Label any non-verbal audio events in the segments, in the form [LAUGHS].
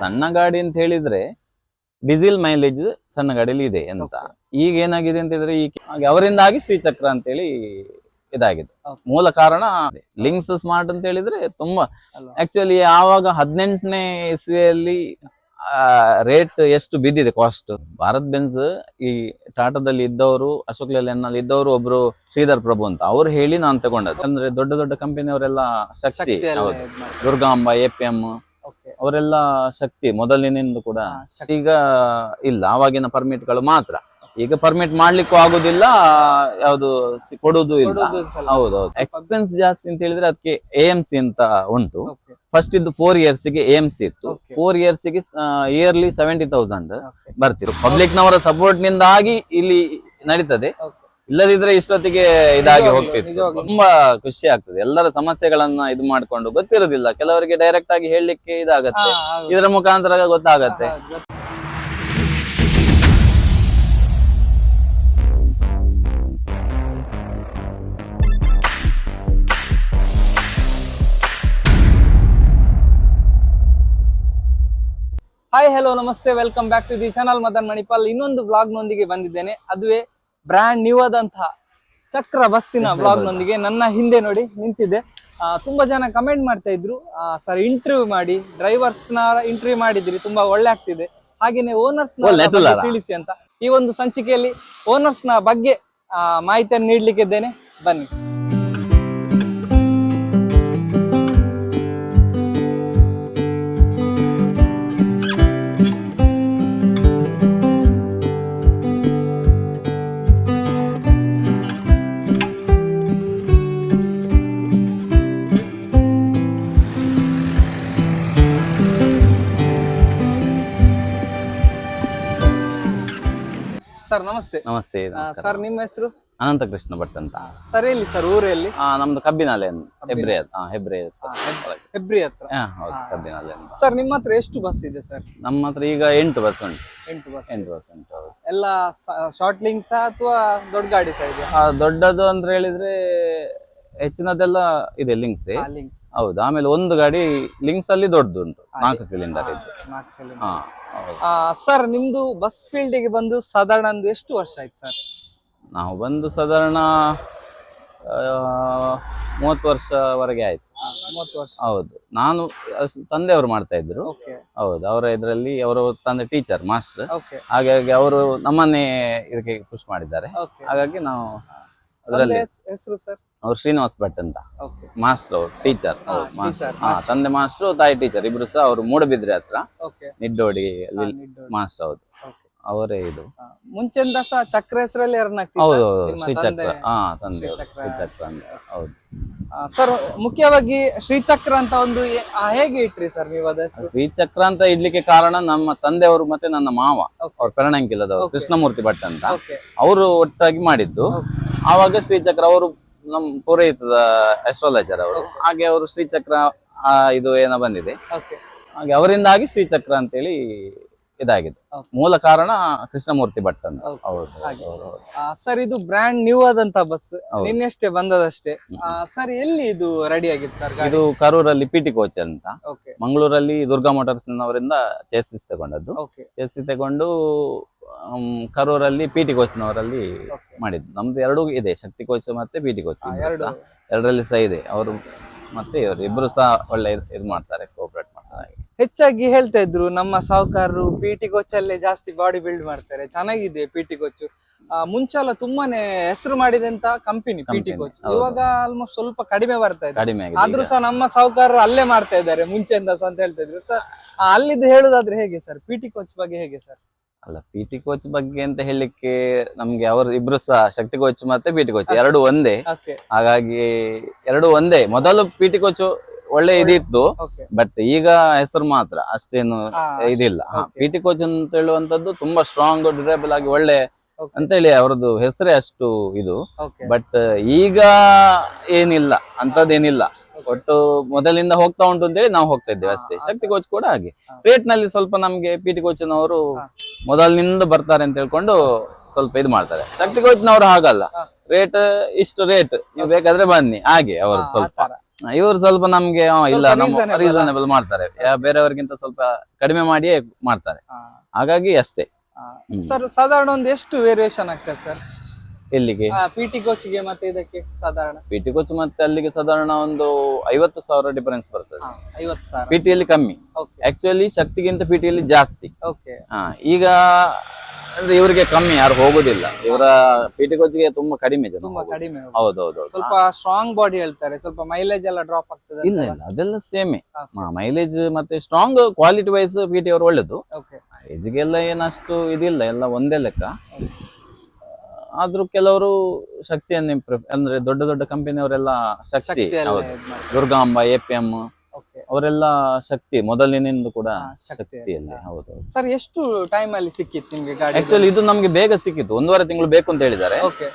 ಸಣ್ಣ ಗಾಡಿ ಅಂತ ಹೇಳಿದ್ರೆ ಡೀಸೆಲ್ ಮೈಲೇಜ್ ಸಣ್ಣ ಗಾಡಿಯಲ್ಲಿ ಇದೆ ಅಂತ. ಈಗ ಏನಾಗಿದೆ ಅಂತ ಹೇಳಿದ್ರೆ ಈ ಅವರಿಂದಾಗಿ ಶ್ರೀಚಕ್ರ ಅಂತೇಳಿ ಇದಾಗಿದೆ. ಮೂಲ ಕಾರಣ ಲಿಂಕ್ಸ್ ಸ್ಮಾರ್ಟ್ ಅಂತ ಹೇಳಿದ್ರೆ ತುಂಬಾ ಆಕ್ಚುಲಿ ಆವಾಗ ಹದಿನೆಂಟನೇ ಇಸ್ವಿಯಲ್ಲಿ ರೇಟ್ ಎಷ್ಟು ಬಿದ್ದಿದೆ ಕಾಸ್ಟ್ ಭಾರತ್ ಬೆನ್ಸ್ ಈ ಟಾಟಾದಲ್ಲಿ ಇದ್ದವರು ಅಶೋಕ್ ಲೇಲ್ಯಾಂಡ್ ಇದ್ದವರು ಒಬ್ರು ಶ್ರೀಧರ್ ಪ್ರಭು ಅಂತ. ಅವ್ರು ಹೇಳಿ ನಾನು ತಗೊಂಡದ್ದು. ಅಂದ್ರೆ ದೊಡ್ಡ ದೊಡ್ಡ ಕಂಪನಿಯವರೆಲ್ಲ Shakti Durgamba A P M. ಅವರೆಲ್ಲ ಶಕ್ತಿ ಮೊದಲಿನಿಂದ ಕೂಡ ಈಗ ಇಲ್ಲ. ಆವಾಗಿನ ಪರ್ಮಿಟ್ಗಳು ಮಾತ್ರ. ಈಗ ಪರ್ಮಿಟ್ ಮಾಡ್ಲಿಕ್ಕೂ ಆಗುದಿಲ್ಲ ಯಾವುದು ಕೊಡುದು ಇಲ್ಲ. ಹೌದೌದು. ಎಕ್ಸ್ಪೆನ್ಸ್ ಜಾಸ್ತಿ ಅಂತ ಹೇಳಿದ್ರೆ ಅದಕ್ಕೆ ಎ ಎಂ ಸಿ ಅಂತ ಉಂಟು. ಫಸ್ಟ್ ಇದ್ದು ಫೋರ್ ಇಯರ್ಸ್ಗೆ ಎ ಸಿ ಇತ್ತು. ಫೋರ್ ಇಯರ್ಸ್ಗೆ ಇಯರ್ಲಿ ಸೆವೆಂಟಿ ತೌಸಂಡ್. ಬರ್ತಿರು. ಪಬ್ಲಿಕ್ ನವರ ಸಪೋರ್ಟ್ ನಿಂದಾಗಿ ಇಲ್ಲಿ ನಡೀತದೆ. ಇಲ್ಲದಿದ್ರೆ ಇಷ್ಟೊತ್ತಿಗೆ ಇದಾಗಿ ಹೋಗ್ತಿತ್ತು. ತುಂಬಾ ಖುಷಿ ಆಗ್ತದೆ. ಎಲ್ಲರ ಸಮಸ್ಯೆಗಳನ್ನ ಇದು ಮಾಡ್ಕೊಂಡು ಗೊತ್ತಿರೋದಿಲ್ಲ. ಕೆಲವರಿಗೆ ಡೈರೆಕ್ಟ್ ಆಗಿ ಹೇಳಲಿಕ್ಕೆ ಇದಾಗತ್ತೆ. ಇದರ ಮುಖಾಂತರ ಗೊತ್ತಾಗತ್ತೆ. ಹಾಯ್ ಹಲೋ ನಮಸ್ತೆ. Welcome back to the channel Madan Manipal ಇನ್ನೊಂದು ಬ್ಲಾಗ್ ನೊಂದಿಗೆ ಬಂದಿದ್ದೇನೆ. ಅದುವೇ ಬ್ರ್ಯಾಂಡ್ ನ್ಯೂ ಆದಂತಹ ಚಕ್ರ ಬಸ್ಸಿನ ಬ್ಲಾಗ್ ನೊಂದಿಗೆ ನನ್ನ ಹಿಂದೆ ನೋಡಿ ನಿಂತಿದೆ ತುಂಬಾ ಜನ ಕಮೆಂಟ್ ಮಾಡ್ತಾ ಇದ್ರು. ಸರ್ ಇಂಟರ್ವ್ಯೂ ಮಾಡಿ ಡ್ರೈವರ್ಸ್ನ ಇಂಟರ್ವ್ಯೂ ಮಾಡಿದ್ರಿ ತುಂಬಾ ಒಳ್ಳೆ ಆಗ್ತಿದೆ. ಹಾಗೇನೆ ಓನರ್ಸ್ ತಿಳಿಸಿ ಅಂತ. ಈ ಒಂದು ಸಂಚಿಕೆಯಲ್ಲಿ ಓನರ್ಸ್ನ ಬಗ್ಗೆ ಮಾಹಿತಿಯನ್ನು ನೀಡ್ಲಿಕ್ಕಿದ್ದೇನೆ. ಬನ್ನಿ. ಸರ್ ನಮಸ್ತೆ. ನಮಸ್ತೆ ನಮಸ್ಕಾರ. ಸರ್ ನಿಮ್ಮ ಹೆಸರು? ಅನಂತ ಕೃಷ್ಣ ಭಟ್ ಅಂತ. ಸರ್ ಎಲ್ಲಿ ಸರ್ ಊರಲ್ಲಿ? ಆ, ನಮ್ದು ಕಬ್ಬಿನಾಲೆ ಹೆಬ್ರಿ ಹೆಬ್ರೆ ಹಾ ಹೆಬ್ರೆ ಹತ್ರ. ಹೆಬ್ರಿ ಹತ್ರ. ಹಾ, ಹೌದು ಕಬ್ಬಿನಾಲೆ ಅಂತ. ಸರ್ ನಿಮ್ಮ ಹತ್ರ ಎಷ್ಟು ಬಸ್ ಇದೆ ಸರ್? ನಮ್ಮ ಹತ್ರ ಈಗ ಎಂಟು ಬಸ್ ಉಂಟು. ಎಂಟು ಬಸ್. ಎಂಟು ಬಸ್ ಉಂಟು ಹೌದು. ಎಲ್ಲ ಶಾರ್ಟ್ ಲಿಂಕ್ಸ್ ಅಥವಾ ದೊಡ್ಡ ಗಾಡಿ ಸಹ ಇದೆ? ಆ, ದೊಡ್ಡದು ಅಂತ ಹೇಳಿದ್ರೆ ಹೆಚ್ಚಿನದೆಲ್ಲ ಇದೆ ಲಿಂಕ್ಸ್ ಲಿಂಕ್ಸ್ ಹೌದು ಆಮೇಲೆ ಒಂದು ಗಾಡಿ ಲಿಂಕ್ಸ್ ಅಲ್ಲಿ ದೊಡ್ಡದು ಉಂಟು ನಾಲ್ಕು ಸಿಲಿಂಡರ್ ಇದೆ ನಾಲ್ಕು cylinder. ಹಾ ಹೌದು. ಸರ್ ನಿಮ್ದು ಬಸ್ ಫೀಲ್ಡ್ಗೆ ಬಂದು ಸಾಧಾರಣ ಒಂದು ಎಷ್ಟು ವರ್ಷ ಆಯ್ತು ಸರ್? ನಾವು ಬಂದು ಸಾಧಾರಣ ಮೂವತ್ತು ವರ್ಷವರೆಗೆ ಆಯ್ತು. ಮೂವತ್ತು ವರ್ಷ. ಹೌದು ನಾನು ಅಸ್- ತಂದೆಯವರು ಮಾಡ್ತಾ ಇದ್ರು. ಓಕೆ. ಹೌದು ಅವರ ಇದರಲ್ಲಿ ಅವರು ತಂದೆ ಟೀಚರ್ ಮಾಸ್ಟರ್ ಓಕೆ. ಹಾಗಾಗಿ ಅವರು ನಮ್ಮನ್ನೇ ಇದಕ್ಕೆ ಪುಷ್ ಮಾಡಿದ್ದಾರೆ. ಓಕೆ. ಹಾಗಾಗಿ ನಾವು ಅದರಲ್ಲಿ? ಹೆಸರು ಸರ್? ಅವ್ರು ಶ್ರೀನಿವಾಸ್ ಭಟ್ ಅಂತ. ಮಾಸ್ಟರ್ ಅವ್ರು ಟೀಚರ್. ತಂದೆ ಮಾಸ್ಟರ್ ತಾಯಿ ಟೀಚರ್. ಇಬ್ರು ಸಹ ಅವರು ಮೂಡಬಿದ್ರೆ ಹತ್ರ. ನಿಡ್ಡೋಡಿ ಮಾಸ್ಟರ್ ಹೌದು. ಅವರೇ ಇದು. ಸಹ ಚಕ್ರ ಹೆಸರಲ್ಲಿ ಹೌದು ಶ್ರೀಚಕ್ರ ತಂದೆ? ಹಾ ತಂದೆ ಶ್ರೀಚಕ್ರ. ಅಂತ ಹೌದು. ಸರ್ ಮುಖ್ಯವಾಗಿ ಶ್ರೀಚಕ್ರ ಅಂತ ಒಂದು ಹೇಗೆ ಇಟ್ರಿ ಸರ್ ನೀವು ಅದ ಶ್ರೀಚಕ್ರ ಅಂತ ಇಡ್ಲಿಕ್ಕೆ ಕಾರಣ ನಮ್ಮ ತಂದೆಯವರು ಮತ್ತೆ ನನ್ನ ಮಾವ. ಅವ್ರ ಅವ್ರು ಪೆರಣಂಕಿಲದವರು ಕೃಷ್ಣಮೂರ್ತಿ ಭಟ್ ಅಂತ. ಅವರು ಒಟ್ಟಾಗಿ ಮಾಡಿದ್ದು. ಆವಾಗ ಶ್ರೀಚಕ್ರ ಅವರು ನಮ್ಮ ಪೂರೈತದ ಅಸ್ಟ್ರಾಲಜರ್ ಅವರು. ಹಾಗೆ ಅವರು ಶ್ರೀಚಕ್ರ ಆ, ಇದು ಏನೋ ಬಂದಿದೆ. ಹಾಗೆ ಅವರಿಂದಾಗಿ ಶ್ರೀಚಕ್ರ ಅಂತೇಳಿ ಇದಾಗಿದೆ. ಮೂಲ ಕಾರಣ ಕೃಷ್ಣಮೂರ್ತಿ ಭಟ್ ಅಂತ. ಸರ್ ಇದು ಬ್ರ್ಯಾಂಡ್ ನ್ಯೂ ಆದಂತ ಬಸ್. ನಿನ್ನೆಷ್ಟೇ ಬಂದದಷ್ಟೇ. ಸರ್ ಎಲ್ಲಿ ಇದು ರೆಡಿ ಆಗಿದೆ ಸರ್ ಇದು ಕರೂರಲ್ಲಿ ಪಿಟಿ ಕೋಚ್ ಅಂತ. ಮಂಗಳೂರಲ್ಲಿ ದುರ್ಗಾ ಮೋಟಾರ್ಸ್ ನವರಿಂದ ಚೇಸಿಸ್ ತಗೊಂಡದ್ದು. ಚೇಸಿಸ್ ಚೇಸಿ ತಗೊಂಡು ಕರೂರಲ್ಲಿ ಪಿಟಿ ಕೋಚ್ ನವರಲ್ಲಿ ಮಾಡಿದ್ದು. ನಮ್ದು ಎರಡು ಇದೆ ಶಕ್ತಿ ಕೋಚ್ ಮತ್ತೆ ಪಿಟಿ ಕೋಚ್ ಎರಡು. ಎರಡರಲ್ಲಿ ಸಹ ಇದೆ. ಅವರು ಮತ್ತೆ ಇವರು ಇಬ್ರು ಸಹ ಒಳ್ಳೆ ಇದ್- ಮಾಡ್ತಾರೆ ಮಾಡ್ತಾರೆ ಹೆಚ್ಚಾಗಿ ಹೇಳ್ತಾ ಇದ್ರು ನಮ್ಮ ಸಾಹುಕಾರರು ಪಿ ಟಿ ಕೋಚಲ್ಲೇ ಜಾಸ್ತಿ ಬಾಡಿ ಬಿಲ್ಡ್ ಮಾಡ್ತಾರೆ. ಚೆನ್ನಾಗಿದೆ ಪಿ ಟಿ ಕೋಚ್ ಮುಂಚೆಲ್ಲ ತುಂಬಾನೇ ಹೆಸರು ಮಾಡಿದಂತ ಕಂಪನಿ ಪಿ ಟಿ ಕೋಚ್ ಇವಾಗ ಆಲ್ಮೋಸ್ಟ್ ಸ್ವಲ್ಪ ಕಡಿಮೆ ಬರ್ತಾ ಇದೆ. ಆದ್ರೂ. ಸಹ ನಮ್ಮ ಸಾಹುಕಾರರು ಅಲ್ಲೇ ಮಾಡ್ತಾ ಇದ್ದಾರೆ ಮುಂಚೆಯಿಂದ ಸಹ ಅಂತ ಹೇಳ್ತಾ ಇದ್ರು. ಸರ್ ಅಲ್ಲಿದ್ದು ಹೇಳುದಾದ್ರೆ ಹೇಗೆ ಸರ್? ಪಿ ಟಿ ಕೋಚ್ ಬಗ್ಗೆ ಹೇಗೆ ಸರ್? ಅಲ್ಲ ಪಿಟಿ ಕೋಚ್ ಬಗ್ಗೆ ಅಂತ ಹೇಳಲಿಕ್ಕೆ ನಮ್ಗೆ ಅವರು ಇಬ್ರು ಸಹ ಶಕ್ತಿ ಕೋಚ್ ಮತ್ತೆ ಪಿ ಟಿ ಕೋಚ್ ಎರಡು ಒಂದೇ. ಹಾಗಾಗಿ ಎರಡು ಒಂದೇ. ಮೊದಲು ಪಿಟಿ ಕೋಚ್ ಒಳ್ಳೆ ಇದಿತ್ತು ಬಟ್ ಈಗ ಹೆಸರು ಮಾತ್ರ ಅಷ್ಟೇನು ಇದಿಲ್ಲ. ಪಿ ಟಿ ಕೋಚ್ ಅಂತ ಹೇಳುವಂತದ್ದು ತುಂಬಾ ಸ್ಟ್ರಾಂಗ್ ಡ್ಯೂರೇಬಲ್ ಆಗಿ ಒಳ್ಳೆ ಅಂತ ಹೇಳಿ ಅವರದ್ದು ಹೆಸರೇ ಅಷ್ಟು ಇದು. ಬಟ್ ಈಗ ಏನಿಲ್ಲ ಅಂತದ್ದೇನಿಲ್ಲ ಒಟ್ಟು ಮೊದಲಿಂದ ಹೋಗ್ತಾ ಉಂಟು ಅಂತೇಳಿ ನಾವು ಹೋಗ್ತಾ ಇದ್ದೇವೆ ಅಷ್ಟೇ. ಶಕ್ತಿ ಕೋಚ್ ಕೂಡ ಹಾಗೆ. ರೇಟ್ನಲ್ಲಿ ಸ್ವಲ್ಪ ನಮ್ಗೆ ಪಿ ಟಿ ಕೋಚ್ನವರು ಹಾ. ಮೊದಲಿನಿಂದ ಬರ್ತಾರೆ ಅಂತ ಹೇಳ್ಕೊಂಡು ಸ್ವಲ್ಪ ಇದು ಮಾಡ್ತಾರೆ. ಶಕ್ತಿ ಕೋಚ್ನವರು ಹಾಗಲ್ಲ. ರೇಟ್ ಇಷ್ಟು ರೇಟ್ ನೀವು ಬೇಕಾದ್ರೆ ಬನ್ನಿ. ಹಾಗೆ ಅವರು ಸ್ವಲ್ಪ. ಇವರು ಸ್ವಲ್ಪ ನಮ್ಗೆ ಆ, ಇಲ್ಲ ಸ್ವಲ್ಪ ನಮ್ಮ reasonable. ರೀಸನಬಲ್ ಮಾಡ್ತಾರೆ. ಯಾ- ಬೇರೆಯವರಿಗಿಂತ ಸ್ವಲ್ಪ ಕಡಿಮೆ ಮಾಡಿಯೇ ಮಾಡ್ತಾರೆ. ಹಾಗಾಗಿ ಅಷ್ಟೇ. ಸರ್ ಸಾಧಾರಣ ಒಂದು ಎಷ್ಟು ವೇರಿಯೇಷನ್ ಆಗ್ತದೆ ಸರ್? ಎಲ್ಲಿಗೆ? ಪಿಟಿ ಕೋಚ್ಗೆ ಮತ್ತೆ ಇದಕ್ಕೆ ಸಾಧಾರಣ. ಪಿಟಿ ಕೋಚ್ ಮತ್ತೆ ಅಲ್ಲಿಗೆ ಸಾಧಾರಣ ಒಂದು ಐವತ್ತು ಸಾವಿರ ಡಿಫರೆನ್ಸ್ ಬರ್ತದೆ. ಹಾ, ಐವತ್ತು ಸಾವಿರ. ಪಿ ಟಿಯಲ್ಲಿ ಕಮ್ಮಿ. ಓಕೆ ಆಕ್ಚುಲಿ ಶಕ್ತಿಗಿಂತ ಪಿಟಿಯಲ್ಲಿ ಜಾಸ್ತಿ. ಓಕೆ ಹಾ ಈಗ ಅಂದ್ರೆ ಇವರಿಗೆ ಕಮ್ಮಿ ಯಾರು ಹೋಗುದಿಲ್ಲ. ಇವರ ಪಿ ಟಿ ಕೋಚ್ಗೆ ತುಂಬಾ ಕಡಿಮೆ ಜನ ತುಂಬಾ. ಕಡಿಮೆ. ಹೌದೌದು. ಸ್ವಲ್ಪ ಸ್ಟ್ರಾಂಗ್ ಬಾಡಿ ಹೇಳ್ತಾರೆ. ಸ್ವಲ್ಪ ಮೈಲೇಜ್ ಎಲ್ಲ ಡ್ರಾಪ್ ಆಗ್ತದೆ ಇಲ್ಲ ಇಲ್ಲ ಅದೆಲ್ಲ ಸೇಮೆ ಮೈಲೇಜ್ ಮತ್ತೆ strong quality wise PT T ಅವರು ಒಳ್ಳೇದು. ಓಕೆ ಏಜ್ಗೆಲ್ಲ ಏನಷ್ಟು ಇದಿಲ್ಲ ಎಲ್ಲ ಒಂದೇ ಲೆಕ್ಕ. ಆದ್ರೂ ಕೆಲವರು ಶಕ್ತಿಯನ್ನು ಇಂಪ್ರೂವ್ ಅಂದ್ರೆ ದೊಡ್ಡ ದೊಡ್ಡ ಕಂಪನಿಯವರೆಲ್ಲ ಶಕ್ತಿ ಶಕ್ತಿ. ಎಲ್ಲ ಹೌದು. ಇದ್ ಮಾಡಿ Durgamba A P M okay ಅವರೆಲ್ಲ ಶಕ್ತಿ ಮೊದಲಿನಿಂದ ಕೂಡ ಶಕ್ತಿಯಲ್ಲಿ. ಹೌದು ಸರ್ ಎಷ್ಟು ಟೈಮ್ ಅಲ್ಲಿ ಸಿಕ್ಕಿತ್ತು ನಿಮ್ಗೆ ಗಾಡಿ ಆಕ್ಚುಲಿ ಇದು ನಮ್ಗೆ ಬೇಗ ಸಿಕ್ಕಿತ್ತು. ಒಂದೂವರೆ ತಿಂಗಳು ಬೇಕು ಅಂತ ಹೇಳಿದ್ದಾರೆ. ಓಕೆ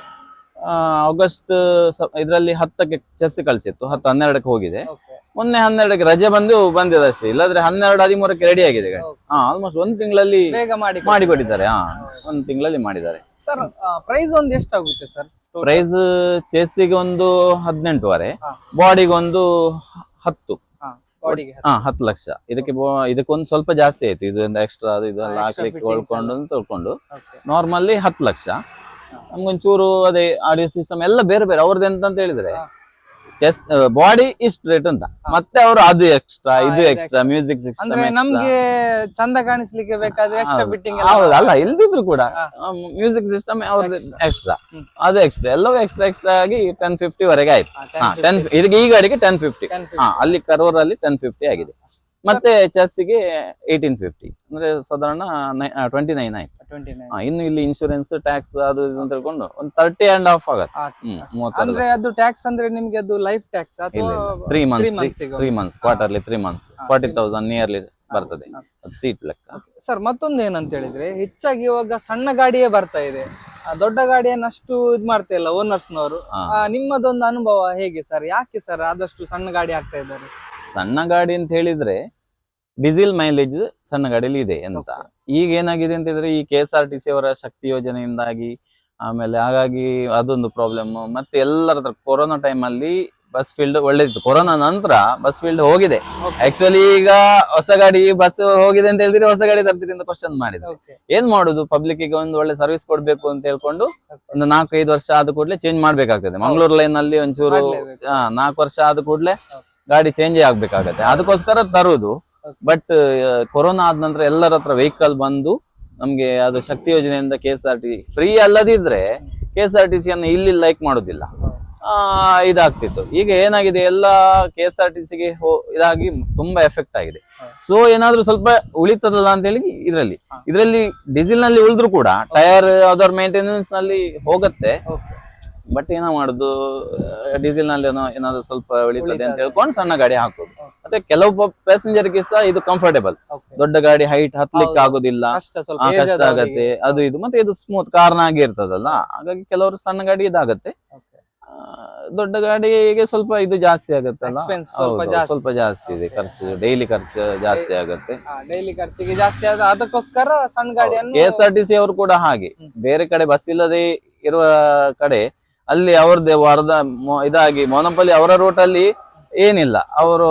ಆ, ಆಗಸ್ಟ್ ಇದರಲ್ಲಿ ಹತ್ತಕ್ಕೆ ಚೆಸ್ ಕಳಿಸಿತ್ತು. ಹತ್ತು ಹನ್ನೆರಡಕ್ಕೆ ಹೋಗಿದೆ. ಮೊನ್ನೆ ಹನ್ನೆರಡಕ್ಕೆ ರಜೆ ಬಂದು ಬಂದಿದೆ ಅಷ್ಟೇ ಇಲ್ಲಾದ್ರೆ ಹನ್ನೆರಡು ಹದಿಮೂರಕ್ಕೆ ರೆಡಿ ಆಗಿದೆ ಹಾ ಆಲ್ಮೋಸ್ಟ್ ಒಂದ್ ತಿಂಗಳಲ್ಲಿ ಮಾಡಿ ಮಾಡಿಕೊಟ್ಟಿದ್ದಾರೆ. ಹಾ ಒಂದು ತಿಂಗಳಲ್ಲಿ ಮಾಡಿದ್ದಾರೆ. ಸರ್ ಪ್ರೈಸ್ ಒಂದು ಎಷ್ಟಾಗುತ್ತೆ ಸರ್ ಪ್ರೈಸ್ ಚೆಸ್ಸಿಗೆ ಒಂದು ಹದಿನೆಂಟುವರೆ. ಬಾಡಿಗೆ ಒಂದು ಹತ್ತು. ಹಾ ಹತ್ತು ಲಕ್ಷ. ಇದಕ್ಕೆ ಇದಕ್ಕೊಂದು ಸ್ವಲ್ಪ ಜಾಸ್ತಿ ಆಯ್ತು. ಇದು ಎಕ್ಸ್ಟ್ರಾ ಅದು ಇದೆಲ್ಲ ಹಾಕ್ಲಿಕ್ಕೆ fittings ತೊಳ್ಕೊಂಡು ನಾರ್ಮಲ್ಲಿ ಹತ್ತು ಲಕ್ಷ. ನಮ್ಗೊಂಚೂರು ಅದೇ ಆಡಿಯೋ ಸಿಸ್ಟಮ್ ಎಲ್ಲ ಬೇರೆ ಬೇರೆ. ಅವ್ರದ್ದು ಎಂತ ಅಂತ ಹೇಳಿದ್ರೆ. ಚೆಸ್ ಬಾಡಿ ಇಸ್ ರೇಟ್ ಅಂತ. ಮತ್ತೆ ಅವರು ಅದು ಎಕ್ಸ್ಟ್ರಾ ಇದು ಎಕ್ಸ್ಟ್ರಾ ಮ್ಯೂಸಿಕ್ ಅಂದ್ರೆ ನಮ್ಗೆ ಚಂದ ಕಾಣಿಸ್ಲಿಕ್ಕೆ ಬೇಕಾದ್ರೆ ಎಕ್ಸ್ಟ್ರಾ ಬಿಟ್ಟಿಂಗ್ ಹೌದು ಅಲ್ಲ ಇಲ್ದಿದ್ರು ಕೂಡ ಮ್ಯೂಸಿಕ್ ಸಿಸ್ಟಮ್ ಅವ್ರದ್ದು ಎಕ್ಸ್ಟ್ರಾ ಅದು ಎಕ್ಸ್ಟ್ರಾ ಎಲ್ಲವೂ ಎಕ್ಸ್ಟ್ರಾ ಎಕ್ಸ್ಟ್ರಾ ಆಗಿ ಟೆನ್ ಫಿಫ್ಟಿ ವರೆಗೆ ಆಯ್ತು. ಹಾ, ಹಾ 10, ಟೆನ್ ಇದಕ್ಕೆ ಈ ಗಾಡಿಗೆ ಟೆನ್ ಫಿಫ್ಟಿ ಹಾ ಅಲ್ಲಿ ಕರೋರ್ ಅಲ್ಲಿ ಟೆನ್ ಫಿಫ್ಟಿ ಆಗಿದೆ. ಮತ್ತೆ ಚೆಸ್ಸಿಗೆ ಏಯ್ಟೀನ್ ಫಿಫ್ಟಿ ಅಂದ್ರೆ ಸಾಧಾರಣ ಟ್ವೆಂಟಿ ನೈನ್ ಆಯ್ತು. ಇನ್ನು ಇಲ್ಲಿ ಇನ್ಶೂರೆನ್ಸ್ ಟ್ಯಾಕ್ಸ್ ಅದು ಇದು ಅಂತ ಹೇಳ್ಕೊಂಡು ಒಂದು ತರ್ಟಿ ಅಂಡ್ ಹಾಫ್ ಆಗತ್ತೆ. ಅಂದ್ರೆ ಅದು ಟ್ಯಾಕ್ಸ್ ಅಂದ್ರೆ ನಿಮ್ಗೆ ಅದು life tax three months three months quarterly three months forty thousand nearly ಬರ್ತದೆ. ಸೀಟ್ ಲೆಕ್ಕ. ಸರ್ ಮತ್ತೊಂದು ಏನಂತ ಹೇಳಿದ್ರೆ ಹೆಚ್ಚಾಗಿ ಇವಾಗ ಸಣ್ಣ ಗಾಡಿಯೇ ಬರ್ತಾ ಇದೆ. ಆ, ದೊಡ್ಡ ಗಾಡಿಯನ್ನು ಅಷ್ಟು ಇದ್ ಮಾಡ್ತಾ ಇಲ್ಲ ಓನರ್ಸ್ನವರು. ನಿಮ್ಮದೊಂದು ಅನುಭವ ಹೇಗೆ ಸರ್ ಯಾಕೆ ಸರ್ ಆದಷ್ಟು ಸಣ್ಣ ಗಾಡಿ ಆಗ್ತಾ ಇದ್ದಾರೆ? ಸಣ್ಣ ಗಾಡಿ ಅಂತ ಹೇಳಿದ್ರೆ ಡೀಸೆಲ್ ಮೈಲೇಜ್ ಸಣ್ಣ ಗಾಡಿಯಲ್ಲಿ ಇದೆ ಅಂತ. ಈಗ ಏನಾಗಿದೆ ಅಂತ ಹೇಳಿದ್ರೆ ಈ K S R T C ಅವರ ಶಕ್ತಿ ಯೋಜನೆಯಿಂದಾಗಿ ಆಮೇಲೆ ಹಾಗಾಗಿ ಅದೊಂದು ಪ್ರಾಬ್ಲಮ್ ಮತ್ತೆ ಎಲ್ಲರ ಹತ್ರ ಕೊರೋನಾ ಟೈಮ್ ಅಲ್ಲಿ ಬಸ್ ಫೀಲ್ಡ್ ಒಳ್ಳೇದಿತ್ತು. ಕೊರೋನಾ ನಂತರ ಬಸ್ ಫೀಲ್ಡ್ ಹೋಗಿದೆ. ಆಕ್ಚುಲಿ ಈಗ ಹೊಸ ಗಾಡಿ ಬಸ್ ಹೋಗಿದೆ ಅಂತ ಹೇಳಿದ್ರೆ ಹೊಸ ಗಾಡಿ ತರ್ತೀರಿ ಅಂತ ಕ್ವಶನ್ ಮಾಡಿದ್ರು. ಏನ್ ಮಾಡುದು? ಪಬ್ಲಿಕ್ಗೆ ಒಂದು ಒಳ್ಳೆ ಸರ್ವಿಸ್ ಕೊಡ್ಬೇಕು ಅಂತ ಹೇಳ್ಕೊಂಡು ಒಂದು ನಾಲ್ಕು ಐದು ವರ್ಷ ಆದ ಕೂಡಲೇ ಚೇಂಜ್ ಮಾಡ್ಬೇಕಾಗ್ತದೆ. ಮಂಗಳೂರು ಲೈನ್ ಅಲ್ಲಿ ಒಂಚೂರು ನಾಲ್ಕು ವರ್ಷ ಆದ ಕೂಡಲೇ ಗಾಡಿ ಚೇಂಜ್ ಆಗ್ಬೇಕಾಗತ್ತೆ. ಅದಕ್ಕೋಸ್ಕರ ತರುವುದು ಬಟ್ ಕೊರೋನಾ ಆದ ನಂತರ ಎಲ್ಲರ ಹತ್ರ ವೆಹಿಕಲ್ ಬಂದು ನಮ್ಗೆ ಅದು ಶಕ್ತಿ ಯೋಜನೆಯಿಂದ K S R T free ಅಲ್ಲದಿದ್ರೆ K S R T C ಅನ್ನು ಇಲ್ಲಿ ಲೈಕ್ ಮಾಡುದಿಲ್ಲ. ಆ ಇದಾಗ್ತಿತ್ತು. ಈಗ ಏನಾಗಿದೆ? ಎಲ್ಲ ಕೆ ಎಸ್ ಆರ್ ಟಿ ಸಿಗೆ ಇದಾಗಿ ತುಂಬಾ ಎಫೆಕ್ಟ್ ಆಗಿದೆ. ಸೊ ಏನಾದ್ರೂ ಸ್ವಲ್ಪ ಉಳಿತದಲ್ಲ ಅಂತ ಹೇಳಿ ಇದರಲ್ಲಿ. ಇದರಲ್ಲಿ ಡೀಸೆಲ್ನಲ್ಲಿ ಉಳಿದ್ರು ಕೂಡ ಟೈರ್ ಅದರ ಮೇಂಟೆನೆನ್ಸ್ನಲ್ಲಿ ಹೋಗುತ್ತೆ. ಬಟ್ ಏನ ಮಾಡುದು ಡೀಸೆಲ್ನಲ್ಲಿ ಏನೋ ಏನಾದ್ರು ಸ್ವಲ್ಪ ಉಳಿತದೆ ಅಂತ. ಹೇಳ್ಕೊಂಡು ಸಣ್ಣ ಗಾಡಿ ಹಾಕುದು. ಮತ್ತೆ ಕೆಲವು ಪ್ಯಾಸೆಂಜರ್ಗೆ ಸಹ ಇದು ಕಂಫರ್ಟೇಬಲ್ ದೊಡ್ಡ ಗಾಡಿ ಹೈಟ್ ಹತ್ಲಿಕ್ಕೆ. ಆಗುದಿಲ್ಲ. ಕಷ್ಟ. ಆಗತ್ತೆ ಅದು ಇದು. ಮತ್ತೆ ಇದು ಸ್ಮೂತ್ ಕಾರ್ನಾಗಿ ಇರ್ತದಲ್ಲ ಹಾಗಾಗಿ ಕೆಲವರು ಸಣ್ಣ ಗಾಡಿ ಇದಾಗತ್ತೆ. ದೊಡ್ಡ ಗಾಡಿಗೆ ಸ್ವಲ್ಪ ಇದು ಜಾಸ್ತಿ ಆಗತ್ತಲ್ಲ. Expense ಸ್ವಲ್ಪ ಜಾಸ್ತಿ. ಸ್ವಲ್ಪ ಜಾಸ್ತಿ ಇದೆ. ಖರ್ಚು ಡೈಲಿ ಖರ್ಚು ಜಾಸ್ತಿ ಆಗುತ್ತೆ. ಡೈಲಿ ಖರ್ಚಿಗೆ ಜಾಸ್ತಿ ಆದ ಅದಕ್ಕೋಸ್ಕರ ಸಣ್ಣ ಗಾಡಿಯನ್ನು K S R T C ಅವರು ಕೂಡ ಹಾಗೆ. ಬೇರೆ ಕಡೆ ಬಸ್ ಇಲ್ಲದೆ ಇರುವ ಕಡೆ ಅಲ್ಲಿ ಅವ್ರದ್ದೇ ವರದ ಇದಾಗಿ ಮೋನಪಲ್ಲಿ ಅವರ ರೂಟ್ ಅಲ್ಲಿ ಏನಿಲ್ಲ. ಅವರು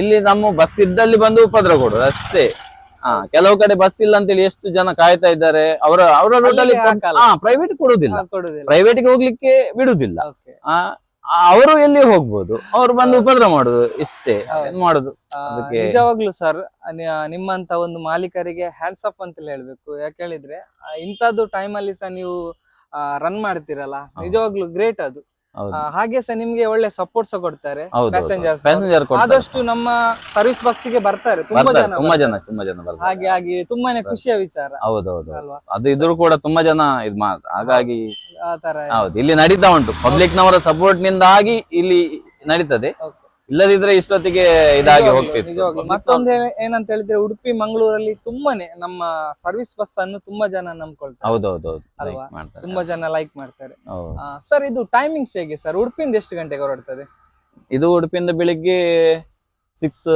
ಇಲ್ಲಿ ನಮ್ಮ ಬಸ್ ಇದ್ದಲ್ಲಿ ಬಂದು ಉಪದ್ರ ಕೊಡೋದು ಅಷ್ಟೇ. ಹಾ ಕೆಲವು ಕಡೆ ಬಸ್ ಇಲ್ಲ ಅಂತೇಳಿ ಎಷ್ಟು ಜನ ಕಾಯ್ತಾ ಇದ್ದಾರೆ ಅವರ ಅವರ ರೂಟ್ ಅಲ್ಲಿ. ಹಾ ಪ್ರೈವೇಟ್ ಕೊಡುದಿಲ್ಲ ಪ್ರೈವೇಟ್ಗೆ ಪ್ರೈವೇಟ್ಗೆ ಹೋಗ್ಲಿಕ್ಕೆ ಬಿಡುದಿಲ್ಲ ಆ ಅವರು ಎಲ್ಲಿ ಹೋಗ್ಬೋದು? ಅವ್ರು ಬಂದು ಉಪದ್ರ ಮಾಡುದು ಇಷ್ಟೇ. ಮಾಡುದು? ನಿಜವಾಗ್ಲೂ ಸರ್ ನಿಮ್ಮಂತ ಒಂದು ಮಾಲೀಕರಿಗೆ ಹ್ಯಾಂಡ್ಸ್ ಆಫ್ ಅಂತ ಹೇಳ್ಬೇಕು. ಯಾಕೆ ಹೇಳಿದ್ರೆ ಇಂತದ್ದು ಇಂಥದ್ದು time ಅಲ್ಲಿ ಸಹ ನೀವು ರನ್ ಮಾಡ್ತೀರಲ್ಲ? ನಿಜವಾಗ್ಲೂ ಗ್ರೇಟ್ ಅದು. ಹಾಗೆ ಸಹ ನಿಮ್ಗೆ ಒಳ್ಳೆ ಸಪೋರ್ಟ್ ಸಹ ಕೊಡ್ತಾರೆ. ಪ್ಯಾಸೆಂಜರ್ ಆದಷ್ಟು ನಮ್ಮ ಸರ್ವಿಸ್ ಬಸ್ಸಿಗೆ ಬರ್ತಾರೆ. ತುಂಬಾ ಬರ್ತಾರೆ. ಜನ ತುಂಬಾ ಜನ ತುಂಬಾ ಜನ ಬರ್ತಾರೆ. ಹಾಗೆ ಹಾಗೆ ತುಂಬಾನೇ ಖುಷಿಯ ವಿಚಾರ. ಹೌದೌದು ಅದು ಇದ್ರು ಕೂಡ ತುಂಬಾ ಜನ ಇದ್ ಹಾಗಾಗಿ ಆ ತರ. ಹೌದು ಇಲ್ಲಿ ನಡೀತಾ ಉಂಟು. ಪಬ್ಲಿಕ್ ನವರ ಸಪೋರ್ಟ್ ನಿಂದಾಗಿ ಇಲ್ಲಿ ನಡೀತದೆ. ಇಲ್ಲದಿದ್ರೆ ಇಷ್ಟೊತ್ತಿಗೆ ಇದಾಗಿ ಹೋಗ್ತಿತ್ತು. ನಿಜವಾಗ್ಲೂ. ಮತ್ತೊಂದು ಏನಂತ ಹೇಳಿದ್ರೆ ಉಡುಪಿ ಮಂಗಳೂರಲ್ಲಿ ತುಂಬಾನೇ ನಮ್ಮ ಸರ್ವಿಸ್ ಬಸ್ ಅನ್ನು ತುಂಬಾ ಜನ ನಂಬ್ಕೊಳ್ತಾರೆ. ಹೌದೌದೌದು. ಅಲ್ವಾ? like ಮಾಡ್ತಾರೆ. ತುಂಬಾ ಜನ ಲೈಕ್ ಮಾಡ್ತಾರೆ. ಹೌದು. ಸರ್ ಇದು ಟೈಮಿಂಗ್ಸ್ ಹೇಗೆ ಸರ್ ಉಡುಪಿಯಿಂದ ಎಷ್ಟು ಗಂಟೆಗೆ ಹೊರಡ್ತದೆ? ಇದು ಉಡುಪಿಯಿಂದ ಬೆಳಿಗ್ಗೆ ಸಿಕ್ಸ್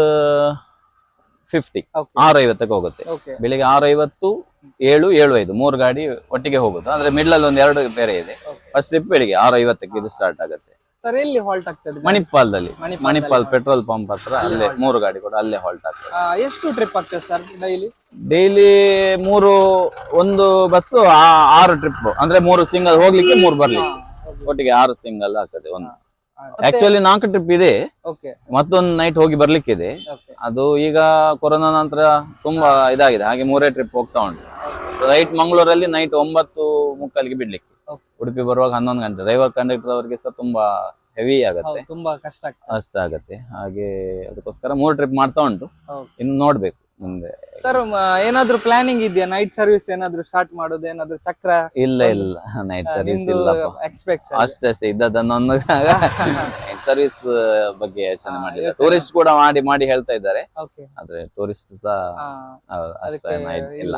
ಫಿಫ್ಟಿ. ಆರು ಐವತ್ತಕ್ಕೆ ಹೋಗುತ್ತೆ. ಓಕೆ ಬೆಳಿಗ್ಗೆ ಆರು ಐವತ್ತು ಏಳು ಏಳು ಐದು ಮೂರು ಗಾಡಿ ಒಟ್ಟಿಗೆ ಹೋಗುದು ಅಂದ್ರೆ ಮಿಡ್ಲ್ ಅಲ್ಲಿ ಒಂದ್ ಎರಡು ಬೇರೆ ಇದೆ. ಫಸ್ಟ್ ಟ್ರಿಪ್ ಬೆಳಿಗ್ಗೆ ಆರು ಐವತ್ತಕ್ಕೆ ಇದು ಸ್ಟಾರ್ಟ್ ಆಗುತ್ತೆ. ಸರ್ ಎಲ್ಲಿ ಹಾಲ್ಟ್ ಆಗ್ತದೆ ಮಣಿಪಾಲದಲ್ಲಿ. ಮಣಿಪಾಲ್ ಪೆಟ್ರೋಲ್ ಪಂಪ್ ಹತ್ರ ಅಲ್ಲೇ ಮೂರು ಗಾಡಿ ಕೂಡ ಅಲ್ಲೇ ಹಾಲ್ಟ್ ಆಗ್ತದೆ ಎಷ್ಟು ಟ್ರಿಪ್ ಆಗ್ತದೆ ಸರ್ ಡೈಲಿ ಡೈಲಿ ಮೂರು ಒಂದು ಬಸ್ ಆರು ಟ್ರಿಪ್ ಅಂದ್ರೆ ಮೂರು ಸಿಂಗಲ್ ಹೋಗ್ಲಿಕ್ಕೆ ಮೂರು ಬರ್ಲಿಕ್ಕೆ ಒಟ್ಟಿಗೆ ಆರು ಸಿಂಗಲ್ ಆಗ್ತದೆ ಒಂದು. ಆಕ್ಚುಲಿ ನಾಲ್ಕು ಟ್ರಿಪ್ ಇದೆ. ಓಕೆ ಮತ್ತೊಂದು ನೈಟ್ ಹೋಗಿ ಬರ್ಲಿಕ್ಕಿದೆ ಇದೆ. ಅದು ಈಗ ಕೊರೋನಾ ನಂತರ ತುಂಬಾ ಇದಾಗಿದೆ. ಹಾಗೆ ಮೂರೇ ಟ್ರಿಪ್ ಹೋಗ್ತಾ ಉಂಟು. ರೈಟ್ ಮಂಗಳೂರಲ್ಲಿ ನೈಟ್ ಒಂಬತ್ತು ಮುಕ್ಕಾಲಿಗೆ ಬಿಡ್ಲಿಕ್ಕೆ. ಉಡುಪಿ ಬರುವಾಗ ಹನ್ನೊಂದು ಗಂಟೆ ಡ್ರೈವರ್ ಕಂಡಕ್ಟರ್ ಅವರಿಗೆ ಸಹ ತುಂಬಾ ಹೆವಿ ಆಗುತ್ತೆ. ತುಂಬಾ ಕಷ್ಟ ಕಷ್ಟ ಆಗತ್ತೆ. ಹಾಗೆ ಅದಕ್ಕೋಸ್ಕರ ಮೂರ್ ಟ್ರಿಪ್ ಮಾಡ್ತಾ ಉಂಟು. ಇನ್ನು ನೋಡ್ಬೇಕು ಮುಂದೆ. ಸರ್ ಏನಾದ್ರೂ ಪ್ಲಾನಿಂಗ್ ಇದೆಯಾ? ನೈಟ್ ಸರ್ವಿಸ್ ಏನಾದ್ರು ಸ್ಟಾರ್ಟ್ ಮಾಡೋದು ಏನಾದ್ರೂ ಚಕ್ರ? ಇಲ್ಲ ಇಲ್ಲ. ನೈಟ್ ಸರ್ವಿಸ್ ಇಲ್ಲ ಎಕ್ಸ್ಪೆಕ್ಟ್ ಅಷ್ಟೇ ಅಷ್ಟೇ. ಇದ್ದದನ್ನೊಂದು ಸರ್ವಿಸ್ [LAUGHS] ಬಗ್ಗೆ ಯೋಚನೆ ಮಾಡಿದ್ರೆ ಟೂರಿಸ್ಟ್ ಕೂಡ ಮಾಡಿ ಮಾಡಿ ಹೇಳ್ತಾ ಇದ್ದಾರೆ. ಆದ್ರೆ ಟೂರಿಸ್ಟ್ ಸಹ ಅಷ್ಟೇ [LAUGHS] ಇಲ್ಲ.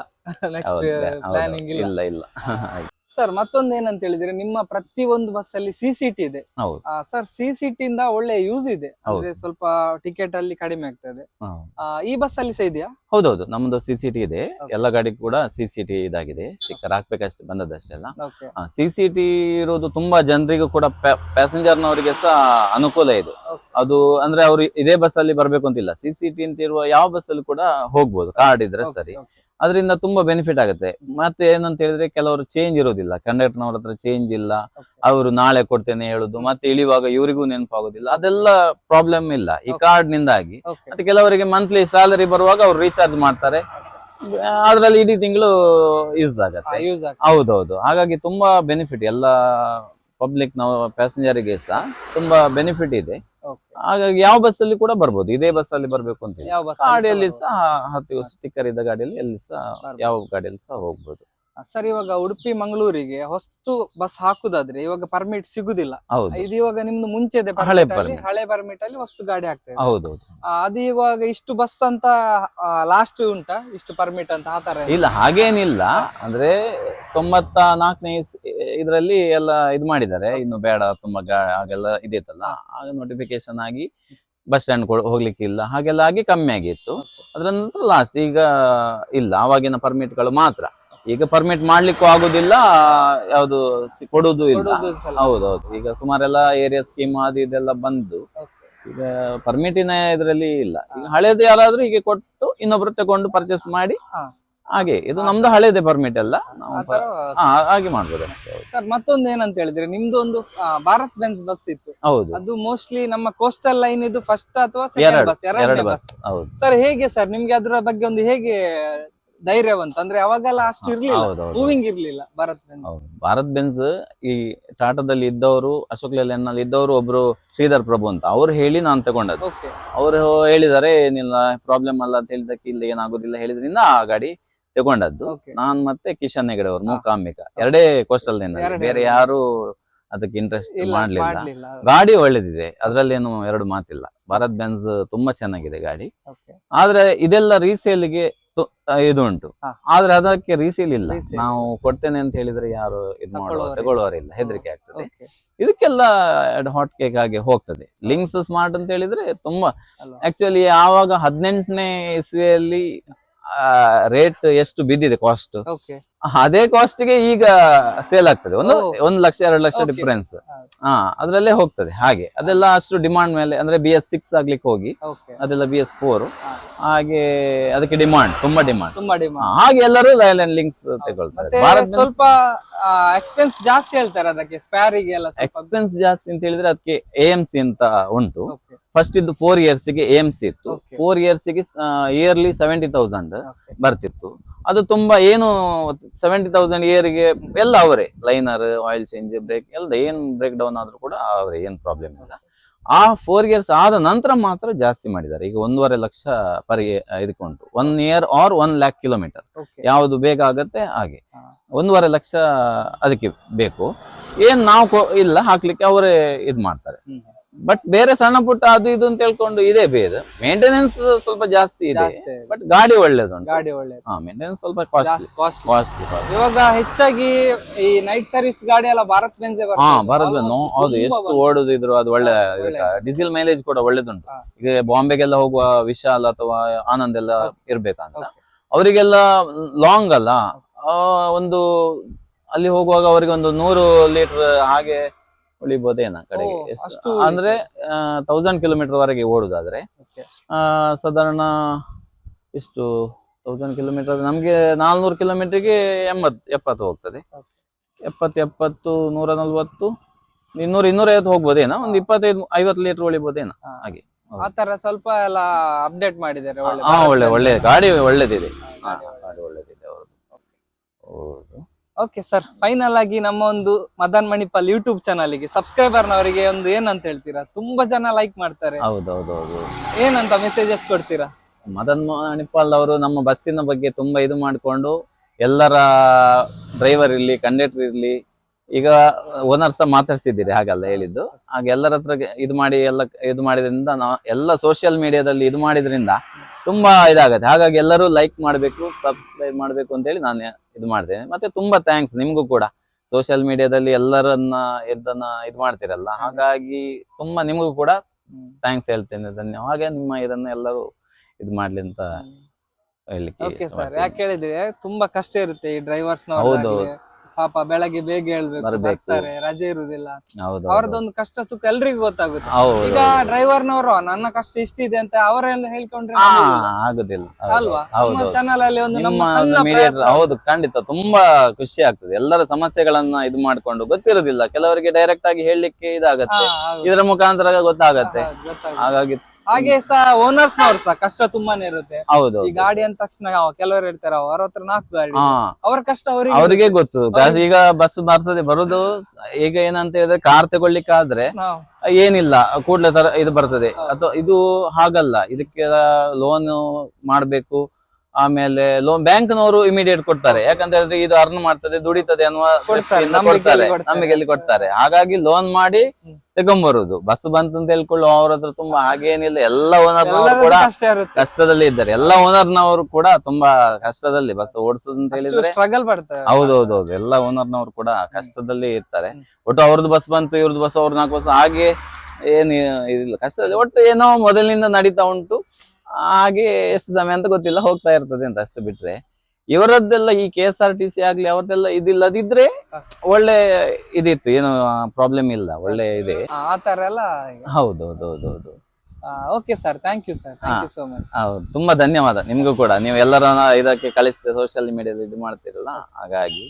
ಇಲ್ಲ. ಇಲ್ಲ. [LAUGHS] ಸರ್ ಮತ್ತೊಂದು ಏನಂತ ಹೇಳಿದ್ರೆ ನಿಮ್ಮ ಪ್ರತಿ ಒಂದು ಬಸ್ ಅಲ್ಲಿ ಸಿ ಸಿ ಟಿ ಇದೆ. ಹೌದು. ಸರ್ ಸಿ ಸಿ ಟಿ ಇಂದ ಒಳ್ಳೆ ಯೂಸ್ ಇದೆ. ಅಂದ್ರೆ ಸ್ವಲ್ಪ ಟಿಕೆಟ್ ಅಲ್ಲಿ ಕಡಿಮೆ ಆಗ್ತದೆ. ಆ, ಈ ಬಸ್ ಅಲ್ಲಿ ಸಹ ಇದೆಯಾ? ಹೌದೌದು ನಮ್ದು ಸಿ ಸಿ ಟಿ ಇದೆ. Okay. ಎಲ್ಲ ಗಾಡಿ ಕೂಡ ಸಿ ಸಿ ಟಿ ಇದಾಗಿದೆ. ಸ್ಟಿಕ್ಕರ್ ಹಾಕ್ಬೇಕಷ್ಟೇ ಬಂದದಷ್ಟೆಲ್ಲ ಓಕೆ ಸಿ ಸಿ ಟಿ ಇರೋದು ತುಂಬಾ ಜನರಿಗೂ ಕೂಡ ಪ್ಯಾಸೆಂಜರ್ ನವರಿಗೆ ಸಹ ಅನುಕೂಲ ಇದೆ. Okay. ಅದು ಅಂದ್ರೆ ಅವ್ರು ಇದೇ ಬಸ್ ಅಲ್ಲಿ ಬರ್ಬೇಕು ಅಂತಿಲ್ಲ. ಸಿ ಸಿ ಟಿ ಅಂತ ಇರುವ ಯಾವ ಬಸ್ ಅಲ್ಲಿ ಕೂಡ ಹೋಗ್ಬೋದು. ಕಾರ್ಡ್ ಇದ್ರೆ ಸರಿ. ಅದರಿಂದ ತುಂಬಾ ಬೆನಿಫಿಟ್ ಆಗುತ್ತೆ. ಮತ್ತೆ ಏನಂತ ಹೇಳಿದ್ರೆ ಕೆಲವರು ಚೇಂಜ್ ಇರೋದಿಲ್ಲ. ಕಂಡಕ್ಟರ್ನವ್ರ ಹತ್ರ ಚೇಂಜ್ ಇಲ್ಲ. ಅವರು ನಾಳೆ ಕೊಡ್ತೇನೆ ಹೇಳುದು. ಮತ್ತೆ ಇಳಿಯುವಾಗ ಇವರಿಗೂ ನೆನಪಾಗೋದಿಲ್ಲ. ಅದೆಲ್ಲ ಪ್ರಾಬ್ಲಮ್ ಇಲ್ಲ. ಈ ಕಾರ್ಡ್ ನಿಂದಾಗಿ. ಮತ್ತೆ ಕೆಲವರಿಗೆ ಮಂತ್ಲಿ ಸ್ಯಾಲರಿ ಬರುವಾಗ ಅವ್ರು ರೀಚಾರ್ಜ್ ಮಾಡ್ತಾರೆ. ಅದ್ರಲ್ಲಿ ಇಡೀ ತಿಂಗಳು ಯೂಸ್ ಆಗತ್ತೆ. ಹೌದೌದು. ಹಾಗಾಗಿ ತುಂಬಾ ಬೆನಿಫಿಟ್ ಎಲ್ಲ ಪಬ್ಲಿಕ್ ನಾವು ಪ್ಯಾಸೆಂಜರ್ಗೆ ಸಹ ತುಂಬಾ ಬೆನಿಫಿಟ್ ಇದೆ. ಹಾಗಾಗಿ ಯಾವ ಬಸ್ ಅಲ್ಲಿ ಕೂಡ ಬರ್ಬೋದು. ಇದೇ ಬಸ್ ಅಲ್ಲಿ ಬರ್ಬೇಕು ಅಂತ. ಯಾವ ಬಸ್ ಗಾಡಿಯಲ್ಲಿ ಸಹ ಹತ್ತು ಸ್ಟಿಕ್ಕರ್ ಇದ್ದ ಗಾಡಿಯಲ್ಲಿ ಎಲ್ಲಿ ಸಹ ಯಾವ ಗಾಡಿಯಲ್ಲಿ ಸಹ ಹೋಗ್ಬೋದು. ಸರ್ ಇವಾಗ ಉಡುಪಿ ಮಂಗಳೂರಿಗೆ ಹೊಸ್ತು ಬಸ್ ಹಾಕುದಾದ್ರೆ ಇವಾಗ ಪರ್ಮಿಟ್ ಸಿಗುದಿಲ್ಲ. ಹೌದು. ಇದು ಇವಾಗ ನಿಮ್ದು ಮುಂಚೆದೆ ಹಳೆ permit ಅಲ್ಲಿ, permit. ಹಳೆ ಪರ್ಮಿಟ್ ಅಲ್ಲಿ ಹೊಸ್ತು ಗಾಡಿ ಆಗ್ತದೆ ಹೌದೌದು. ಆ, ಅದು ಇವಾಗ ಇಷ್ಟು ಬಸ್ ಅಂತ ಲಾಸ್ಟ್ ಉಂಟಾ? ಇಷ್ಟು ಪರ್ಮಿಟ್ ಅಂತ ಆ ತರ ಇಲ್ಲ ಹಾಗೇನಿಲ್ಲ. ಅಂದ್ರೆ ತೊಂಬತ್ತ ನಾಲ್ಕನೇ ಇದರಲ್ಲಿ ಎಲ್ಲ ಇದು ಮಾಡಿದ್ದಾರೆ. ಇನ್ನು ಬೇಡ ತುಂಬಾ ಗಾ- ಹಾಗೆಲ್ಲ ಇದಿತ್ತಲ್ಲ. ಆಗ ನೋಟಿಫಿಕೇಶನ್ ಆಗಿ ಬಸ್ ಸ್ಟ್ಯಾಂಡ್ ಹೋಗ್ಲಿಕ್ಕಿಲ್ಲ. ಹಾಗೆಲ್ಲ ಆಗಿ ಕಮ್ಮಿ ಆಗಿತ್ತು. ಅದರ ನಂತರ ಲಾಸ್ಟ್ ಈಗ ಇಲ್ಲ. ಪರ್ಮಿಟ್ಗಳು ಮಾತ್ರ. ಈಗ ಪರ್ಮಿಟ್ ಮಾಡ್ಲಿಕ್ಕೂ ಆಗುದಿಲ್ಲ ಯಾವುದು ಕೊಡುದು ಇಲ್ಲ. ಹೌದೌದು. ಈಗ ಸುಮಾರೆಲ್ಲ ಏರಿಯಾ ಸ್ಕೀಮ್ ಅದು ಇದೆಲ್ಲ ಬಂದು. ಈಗ ಪರ್ಮಿಟಿನ ಇದರಲ್ಲಿ ಇಲ್ಲ. ಈಗ ಹಳೇದು ಯಾರಾದ್ರೂ ಹೀಗೆ ಕೊಟ್ಟು ಇನ್ನೊಬ್ರು ತಗೊಂಡು ಪರ್ಚೇಸ್ ಮಾಡಿ ಹಾಗೆ. ಇದು ನಮ್ದು ಹಳೇದೇ ಪರ್ಮಿಟ್ ಅಲ್ಲ. ಹಾಗೆ ಮಾಡ್ಬೋದು ಅಷ್ಟೇ. ಸರ್ ಮತ್ತೊಂದು ಏನಂತ ಹೇಳಿದ್ರೆ ನಿಮ್ದು ಒಂದು ಭಾರತ್ ಬೆನ್ಸ್ ಬಸ್ ಇತ್ತು. ಹೌದು. ಅದು ಮೋಸ್ಟ್ಲಿ ನಮ್ಮ ಕೋಸ್ಟಲ್ ಲೈನ್ ಇದು ಫಸ್ಟ್ ಅಥವಾ ಸೆಕೆಂಡ್ ಬಸ್ ಎರಡು ಎರಡನೇ ಬಸ್ ಬಸ್ ಹೌದು. ಸರ್ ಹೇಗೆ ಸರ್? ನಿಮ್ಗೆ ಅದರ ಬಗ್ಗೆ ಒಂದು ಹೇಗೆ ಧೈರ್ಯವಂತ. ಅಂದ್ರೆ ಅವಾಗೆಲ್ಲ ಅಷ್ಟು ಇರ್ಲಿಲ್ಲ. ಮೂವಿಂಗ್ ಇರ್ಲಿಲ್ಲ ಭಾರತ್ ಬೆನ್ಸ್. ಹೌದು. ಭಾರತ್ ಬೆನ್ಸ್ ಈ ಟಾಟಾದಲ್ಲಿ ಇದ್ದವರು ಅಶೋಕ್ ಲೇಲ್ಯಾಂಡ್ನಲ್ಲಿ ಇದ್ದವರು ಒಬ್ರು ಶ್ರೀಧರ್ ಪ್ರಭು ಅಂತ. ಅವ್ರು ಹೇಳಿ ನಾನು ತಗೊಂಡದ್ದು. ಅವ್ರು ಅವರು ಹೇಳಿದ್ದಾರೆ ಏನಿಲ್ಲ ಪ್ರಾಬ್ಲಮ್ ಅಲ್ಲ ಅಂತ ಹೇಳಿದಕ್ಕೆ ಇಲ್ಲ ಏನಾಗೋದಿಲ್ಲ ಹೇಳಿದ್ರಿಂದ ಆ ಗಾಡಿ ತಗೊಂಡದ್ದು. ಓಕೆ ನಾನ್ ಮತ್ತೆ ಕಿಶನ್ ಹೆಗಡೆ ಅವರು. ಮೂಕಾಂಬಿಕ. ಎರಡೇ ಕೋಸ್ಟಲ್ ಎರಡೇ, ಬೇರೆ ಯಾರು ಅದಕ್ಕೆ ಇಂಟ್ರೆಸ್ಟ್ ಇಲ್ಲ ಮಾಡ್ಲಿಲ್ಲ. ಮಾಡ್ಲಿಲ್ಲ ಗಾಡಿ ಒಳ್ಳೇದಿದೆ. ಅದ್ರಲ್ಲೇನು ಎರಡು ಮಾತಿಲ್ಲ. ಭಾರತ್ ಬೆನ್ಸ್ ತುಂಬಾ ಚೆನ್ನಾಗಿದೆ ಗಾಡಿ. ಆದ್ರೆ ಇದೆಲ್ಲ ರೀಸೇಲ್ಗೆ ಇದು ಉಂಟು. ಆದ್ರೆ ಅದಕ್ಕೆ ರೀಸೀಲ್ ಇಲ್ಲ. ನಾವು ಕೊಡ್ತೇನೆ ಅಂತ ಹೇಳಿದ್ರೆ ಯಾರು ಇದು ಮಾಡುವ. ತಗೊಳ್ಳುವರಿಲ್ಲ ಹೆದರಿಕೆ ಆಗ್ತದೆ. ಇದಕ್ಕೆಲ್ಲ ಹಾಟ್ ಕೇಕ್ ಆಗಿ ಹೋಗ್ತದೆ. ಲಿಂಕ್ಸ್ ಸ್ಮಾರ್ಟ್ ಅಂತ ಹೇಳಿದ್ರೆ ತುಂಬಾ. ಆಕ್ಚುಲಿ ಆವಾಗ ಹದಿನೆಂಟನೇ ಇಸ್ವಿಯಲ್ಲಿ ರೇಟ್ ಎಷ್ಟು ಬಿದ್ದಿದೆ ಕಾಸ್ಟ್ ಅದೇ ಕಾಸ್ಟ್ಗೆ ಈಗ ಸೇಲ್ ಆಗ್ತದೆ. ಒಂದು ಒಂದ್ ಲಕ್ಷ ಎರಡು ಲಕ್ಷ. ಡಿಫರೆನ್ಸ್ ಹಾ. ಅದ್ರಲ್ಲೇ ಹೋಗ್ತದೆ. ಹಾಗೆ. ಅದೆಲ್ಲ ಅಷ್ಟು ಡಿಮಾಂಡ್ ಮೇಲೆ ಅಂದ್ರೆ ಬಿ ಎಸ್ ಸಿಕ್ಸ್ ಆಗ್ಲಿಕ್ಕೆ ಹೋಗಿ ಅದೆಲ್ಲ ಬಿ ಎಸ್ ಫೋರ್ ಹಾಗೆ ಅದಕ್ಕೆ ಡಿಮಾಂಡ್ ತುಂಬಾ ಡಿಮಾಂಡ್ ತುಂಬಾ ಡಿಮಾಂಡ್ ಹಾಗೆ ಎಲ್ಲರೂ ಲೈಲ್ಯಾಂಡ್ ಲಿಂಕ್ಸ್ ತಗೊಳ್ತಾರೆ. ಸ್ವಲ್ಪ ಎಕ್ಸ್ಪೆನ್ಸ್ ಜಾಸ್ತಿ ಹೇಳ್ತಾರೆ ಅದಕ್ಕೆ ಸ್ಪ್ಯಾರಿಗೆ ಎಲ್ಲ ಎಕ್ಸ್ಪೆನ್ಸ್ ಜಾಸ್ತಿ ಅಂತ ಹೇಳಿದ್ರೆ ಅದಕ್ಕೆ ಎ ಎಂ ಸಿ ಅಂತ ಉಂಟು. ಫಸ್ಟ್ ಇದ್ದು ಫೋರ್ ಇಯರ್ಸ್ಗೆ ಏಮ್ಸ್ ಇತ್ತು. ಫೋರ್ ಇಯರ್ಸ್ಗೆ ಇಯರ್ಲಿ ಸೆವೆಂಟಿ ತೌಸಂಡ್ ಬರ್ತಿತ್ತು. ಅದು ತುಂಬಾ ಏನು ಸೆವೆಂಟಿ ತೌಸಂಡ್ ಇಯರ್ಗೆ ಎಲ್ಲ ಅವರೇ. ಲೈನರ್ ಆಯಿಲ್ ಚೇಂಜ್ ಬ್ರೇಕ್ ಎಲ್ಲ ಏನ್ ಬ್ರೇಕ್ ಡೌನ್ ಆದ್ರೂ ಕೂಡ ಅವರೇ ಏನ್ ಪ್ರಾಬ್ಲಮ್ ಇಲ್ಲ. ಆ ಫೋರ್ ಇಯರ್ಸ್ ಆದ ನಂತರ ಮಾತ್ರ ಜಾಸ್ತಿ ಮಾಡಿದ್ದಾರೆ. ಈಗ ಒಂದೂವರೆ ಲಕ್ಷ ಪರ್ ಇದಕ್ಕೆ ಉಂಟು one year or one lakh kilometre ಯಾವುದು ಬೇಗ ಆಗತ್ತೆ ಹಾಗೆ. ಒಂದೂವರೆ ಲಕ್ಷ ಅದಕ್ಕೆ ಬೇಕು. ಏನ್ ನಾವು ಇಲ್ಲ ಹಾಕ್ಲಿಕ್ಕೆ ಅವರೇ ಇದ್ ಮಾಡ್ತಾರೆ. ಬಟ್ ಬೇರೆ ಸಣ್ಣ ಪುಟ್ಟ ಅದು ಇದು ಅಂತ ಹೇಳ್ಕೊಂಡು ಇದೆ ಬೇರೆ ಮೇಂಟೆನೆನ್ಸ್ ಸ್ವಲ್ಪ ಜಾಸ್ತಿ ಇದೆ. ಜಾಸ್ತಿ ಇದೆ. ಬಟ್ ಗಾಡಿ ಒಳ್ಳೇದು ಗಾಡಿ ಒಳ್ಳೆ ಹಾ ಮೇಂಟೆನೆನ್ಸ್ ಸ್ವಲ್ಪ ಕಾಸ್ಟ್ಲಿ ಕಾಸ್ಟ್ ಕಾಸ್ಟ್ಲಿ ಇವಾಗ ಹೆಚ್ಚಾಗಿ ಈ ನೈಟ್ ಸರ್ವಿಸ್ ಗಾಡಿ ಎಲ್ಲ ಭಾರತ್ ಬೆಂಜ್ ಹಾ ಭಾರತ್ ನೋ ಹೌದು ಎಷ್ಟು ಓಡುದು ಇದ್ರು ಅದು ಒಳ್ಳೆ ಒಳ್ಳೆ. ಡೀಸೆಲ್ ಮೈಲೇಜ್ ಕೂಡ ಒಳ್ಳೇದುಂಟು. ಹಾ. ಈಗ ಬಾಂಬೆಗೆಲ್ಲ ಹೋಗುವ ವಿಶಾಲ್ ಅಥವಾ ಆನಂದ್ ಎಲ್ಲ ಇರ್ಬೇಕಂತ. Okay. ಅವರಿಗೆಲ್ಲ ಲಾಂಗ್ ಅಲ್ಲ. ಆ, ಒಂದು ಅಲ್ಲಿ ಹೋಗುವಾಗ ಅವರಿಗೆ ಒಂದು ನೂರು ಲೀಟರ್ ಹಾಗೆ ಉಳಿಬೋದೇನ ಕಡೆಗೆ. ಅಂದ್ರೆ ತೌಸಂಡ್ ಕಿಲೋಮೀಟರ್ ವರೆಗೆ ಓಡುದಾದ್ರೆ ಆ, ಸಾಧಾರಣ ಇಷ್ಟು ತೌಸಂಡ್ ಕಿಲೋಮೀಟರ್ ನಮ್ಗೆ ನಾಲ್ನೂರು ಕಿಲೋಮೀಟರ್ಗೆ ಎಂಬತ್ ಎಪ್ಪತ್ತು ಹೋಗ್ತದೆ. ಎಪ್ಪತ್ತು ಎಪ್ಪತ್ತು ನೂರ ನಲ್ವತ್ತು ಇನ್ನೂರು ಇನ್ನೂರೈವತ್ತು ಹೋಗ್ಬೋದೇನ? ಒಂದು ಇಪ್ಪತ್ತೈದು ಐವತ್ತು ಲೀಟರ್ ಉಳಿಬಹುದೇನ. ಹಾಗೆ. ಆತರ ತರ ಸ್ವಲ್ಪ ಎಲ್ಲ ಅಪ್ಡೇಟ್ ಮಾಡಿದ್ದಾರೆ ಒಳ್ಳೆ ಹಾ ಒಳ್ಳೆ ಒಳ್ಳೆ ಗಾಡಿ ಒಳ್ಳೇದಿದೆ. ಗಾಡಿ ಒಳ್ಳೇದಿದೆ. ಅವ್ರದ್ದು. ಹೌದು. ಓಕೆ ಸರ್ ಫೈನಲ್ ಆಗಿ ನಮ್ಮ ಒಂದು ಮದನ್ ಮಣಿಪಾಲ್ ಯೂಟ್ಯೂಬ್ ಚಾನಲ್ಗೆ ಸಬ್ಸ್ಕ್ರೈಬರ್ನವರಿಗೆ ಒಂದು ಏನಂತ ಹೇಳ್ತೀರಾ? ತುಂಬಾ ಜನ ಲೈಕ್ ಮಾಡ್ತಾರೆ. ಹೌದೌದೌದು. ಏನಂತ ಮೆಸೇಜಸ್ ಕೊಡ್ತೀರಾ? ಮದನ್ ಮಣಿಪಾಲ್ ಅವರು ನಮ್ಮ ಬಸ್ಸಿನ ಬಗ್ಗೆ ತುಂಬಾ ಇದು ಮಾಡಿಕೊಂಡು ಎಲ್ಲರ ಡ್ರೈವರ್ ಇರ್ಲಿ ಕಂಡಕ್ಟರ್ ಇರ್ಲಿ ಈಗ ಓನರ್ ಸಹ ಮಾತಾಡ್ಸಿದ್ದೀರಿ ಹಾಗಲ್ಲ ಹೇಳಿದ್ದು. ಹಾಗೆ ಎಲ್ಲರ ಹತ್ರ ಇದು ಮಾಡಿ ಎಲ್ಲ ಇದು ಮಾಡಿದ್ರಿಂದ ನಾವು ಎಲ್ಲ ಸೋಷಿಯಲ್ ಮೀಡಿಯಾದಲ್ಲಿ ಇದು ಮಾಡಿದ್ರಿಂದ ತುಂಬಾ ಇದಾಗತ್ತೆ. ಹಾಗಾಗಿ ಎಲ್ಲರೂ ಲೈಕ್ ಮಾಡಬೇಕು ಸಬ್ಸ್ಕ್ರೈಬ್ ಮಾಡಬೇಕು ಅಂತೇಳಿ ನಾನು ಇದು ಮಾಡ್ತೇನೆ. ಮತ್ತೆ ತುಂಬಾ ಥ್ಯಾಂಕ್ಸ್ ನಿಮಗೂ ಕೂಡ. ಸೋಷಿಯಲ್ ಮೀಡಿಯಾದಲ್ಲಿ ಎಲ್ಲರನ್ನ ಇದನ್ನ ಇದು ಮಾಡ್ತೀರಲ್ಲ. ಹಾಗಾಗಿ ತುಂಬಾ ನಿಮಗೂ ಕೂಡ ಥ್ಯಾಂಕ್ಸ್ ಹೇಳ್ತೇನೆ ಧನ್ಯವಾದ. ಹಾಗೆ ನಿಮ್ಮ ಇದನ್ನ ಎಲ್ಲರೂ ಇದು ಮಾಡ್ಲಿ ಅಂತ ಹೇಳಲಿಕ್ಕೆ ಯಾಕೆ ಹೇಳಿದ್ರೆ ತುಂಬಾ ಕಷ್ಟ ಇರುತ್ತೆ ಈ ಡ್ರೈವರ್ಸ್ ಹೌದು, ಪಾಪ ಬೆಳಗ್ಗೆ ಬೇಗ ಹೇಳ್ಬೇಕು ಬರ್ಬೇಕು. ಬರ್ತಾರೆ ರಜೆ ಇರುದಿಲ್ಲ. ಹೌದು ಅವ್ರದ್ದೊಂದು ಕಷ್ಟ ಸುಖ ಎಲ್ರಿಗೂ ಗೊತ್ತಾಗುತ್ತೆ. ಹೌದು ಈಗ ಡ್ರೈವರ್ನವರು ನನ್ನ ಕಷ್ಟ ಇಷ್ಟಿದೆ ಅಂತ ಅವರೆಲ್ಲ ಹೇಳ್ಕೊಂಡ್ರೆ ಹಾ, ಆಗುದಿಲ್ಲ. ಹೌದು, ಅಲ್ವಾ? ಹೌದು ನಮ್ಮ ಚಾನಲ್ ಅಲ್ಲಿ ಒಂದು ನಿಮ್ಮ ನಮ್ಮ ಸಣ್ಣ ಮೀಡಿಯೇಟರ್ ಪ್ರಯತ್ನ. ಹೌದು ಖಂಡಿತ. ತುಂಬಾ ಖುಷಿ ಆಗ್ತದೆ. ಎಲ್ಲರ ಸಮಸ್ಯೆಗಳನ್ನ ಇದು ಮಾಡ್ಕೊಂಡು ಗೊತ್ತಿರೋದಿಲ್ಲ. ಕೆಲವರಿಗೆ ಡೈರೆಕ್ಟ್ ಆಗಿ ಹೇಳಲಿಕ್ಕೆ ಹಾ, ಇದಾಗತ್ತೆ ಹೌದು. ಇದರ ಮುಖಾಂತರ ಗೊತ್ತಾಗತ್ತೆ. ಹೌದು, ಗೊತ್ತಾಗುತ್ತೆ. ಹಾಗಾಗಿ ಹಾಗೆ ಸಹ ಓನರ್ಸ್ ನವ್ರು ಸಹ ಕಷ್ಟ ತುಂಬಾನೇ ಇರುತ್ತೆ. ಹೌದು ಈ ಗಾಡಿ ಅಂದ ತಕ್ಷಣ ಕೆಲವರು ಇರ್ತಾರೆ ಅವ್ರ ಹತ್ರ ನಾಲ್ಕು ಗಾಡಿ ಹಾ. ಅವ್ರ ಕಷ್ಟ ಅವರಿಗೆ ಅವರಿಗೆ ಗೊತ್ತು. ಈಗ ಬಸ್ ಬರ್ತದೆ ಬರುದು ಈಗ ಏನಂತ ಹೇಳಿದ್ರೆ ಕಾರ್ ತಗೊಳ್ಲಿಕ್ಕಾದ್ರೆ ಏನಿಲ್ಲ ಕೂಡ್ಲೆ ತರ ಇದು ಬರ್ತದೆ. ಅಥವಾ ಇದು ಹಾಗಲ್ಲ. ಇದಕ್ಕೆ ಲೋನ್ ಮಾಡ್ಬೇಕು. ಆಮೇಲೆ ಲೋನ್ ಬ್ಯಾಂಕ್ ನವರು ಇಮಿಡಿಯೇಟ್ ಕೊಡ್ತಾರೆ. ಯಾಕಂತ ಹೇಳಿದ್ರೆ ಇದು ಅರ್ನ್ ಮಾಡ್ತದೆ ದುಡಿತದೆ ಅನ್ನುವ ಕೊಡ್ತಾರೆ, ನಮಗೆ ನಂಬಿಕೆಯಲ್ಲಿ ಕೊಡ್ತಾರೆ. ಹಾಗಾಗಿ ಲೋನ್ ಮಾಡಿ ತಗೊಂಡ್ಬರುದು ಬಸ್ ಬಂತು ಅಂತ ಹೇಳ್ಕೊಳ್ಳುವ ಅವ್ರ ಹತ್ರ ತುಂಬಾ ಹಾಗೇನಿಲ್ಲ. ಎಲ್ಲ ಓನರ್ ಕೂಡ ಕಷ್ಟ ಕಷ್ಟದಲ್ಲಿ ಇದ್ದಾರೆ. ಎಲ್ಲ ಓನರ್ನವರು ಕೂಡ ತುಂಬಾ ಕಷ್ಟದಲ್ಲಿ ಬಸ್ ಓಡಿಸೋದು ಅಂತ ಹೇಳಿದ್ರೆ ಸ್ಟ್ರಗಲ್ ಪಡ್ತಾರೆ. ಹೌದೌದೌದು. ಎಲ್ಲ ಓನರ್ನವರು ಕೂಡ ಕಷ್ಟದಲ್ಲಿ ಇರ್ತಾರೆ. ಒಟ್ಟು ಅವ್ರದ್ದು ಬಸ್ ಬಂತು ಇವ್ರದ್ದು ಬಸ್ ಅವ್ರ ನಾಲ್ಕು ಬಸ್ ಹಾಗೆ ಏನು ಇದಿಲ್ಲ. ಕಷ್ಟದಲ್ಲಿ ಒಟ್ಟು ಏನೋ ಮೊದಲಿನಿಂದ ನಡೀತಾ ಉಂಟು. ಹಾಗೆ ಎಷ್ಟು ಸಮಯ ಅಂತ ಗೊತ್ತಿಲ್ಲ ಹೋಗ್ತಾ ಇರ್ತದೆ ಅಂತ ಅಷ್ಟು ಬಿಟ್ರೆ. ಇವರದ್ದೆಲ್ಲ ಈ K S R T C ಆಗ್ಲಿ ಅವ್ರದ್ದೆಲ್ಲ ಇದಿಲ್ಲದಿದ್ರೆ ಒಳ್ಳೆ ಇದಿತ್ತು ಏನು ಪ್ರಾಬ್ಲಮ್ ಇಲ್ಲ ಒಳ್ಳೆ ಇದೆ. ಆ ತರ ಎಲ್ಲ ಹೌದು okay sir thank you sir thank you so much ಹೌದು ತುಂಬಾ ಧನ್ಯವಾದ ನಿಮ್ಗೂ ಕೂಡ. ನೀವು ಎಲ್ಲರನ್ನ ಇದಕ್ಕೆ ಕಳಿಸ್ತೇವೆ ಸೋಷಿಯಲ್ ಮೀಡಿಯಾದಲ್ಲಿ ಇದು ಮಾಡ್ತೀರಲ್ಲ ಹಾಗಾಗಿ.